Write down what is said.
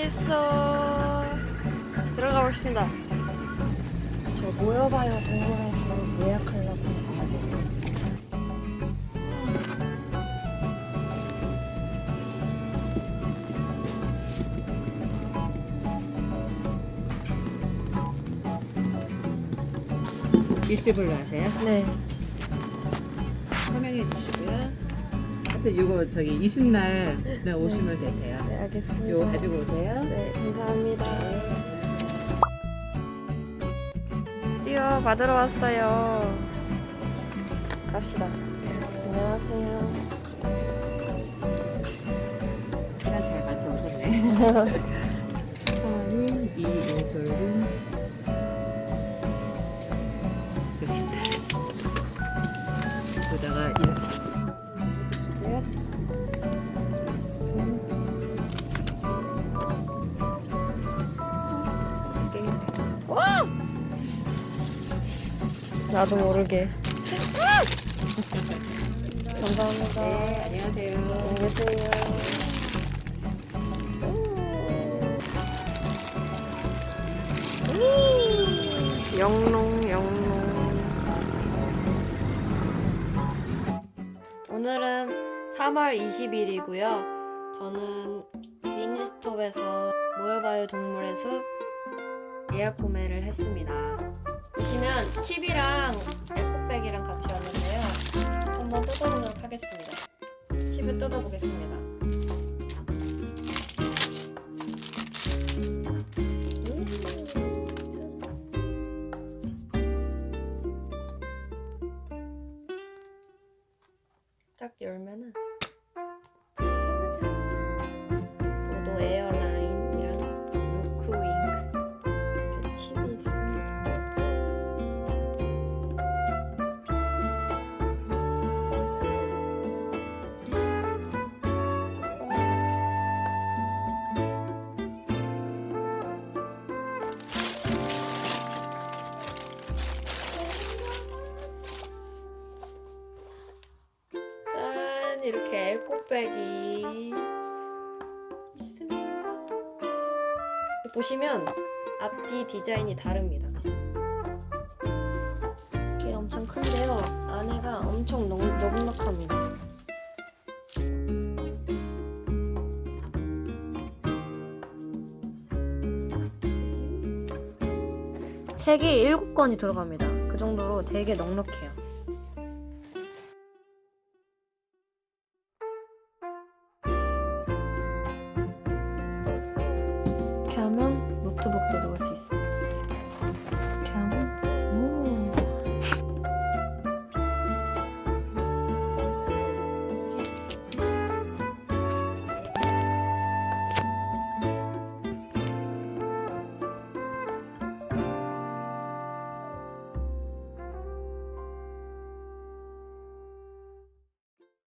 미니스토어 들어가 보겠습니다. 저 모여봐요 동물원에서 예약하려고 일시불로 하세요? 네. 설명해 주시고요. 하여튼 이거 저기 이튿날 네, 오시면 되세요. 네 알겠습니다. 이거 가지고 오세요. 네 감사합니다. 뛰어 받으러 왔어요. 갑시다. 안녕하세요. 시간 잘 맞춰 오셨네. 서민 이인솔은 나도 모르게. 감사합니다. 네, 안녕하세요. 음, 영롱 영롱. 오늘은 3월 20일이고요. 저는 미니스톱에서 모여봐요 동물의 숲 예약 구매를 했습니다. 보시면 칩이랑 에코백이랑 같이 왔는데요. 한번 뜯어보도록 하겠습니다. 칩을 뜯어보겠습니다. 딱 열면은 이렇게 에코백이 있습니다. 보시면 앞뒤 디자인이 다릅니다. 이게 엄청 큰데요. 안에가 엄청 넉, 넉넉합니다. 책이 7권이 들어갑니다. 그 정도로 되게 넉넉해요. 이렇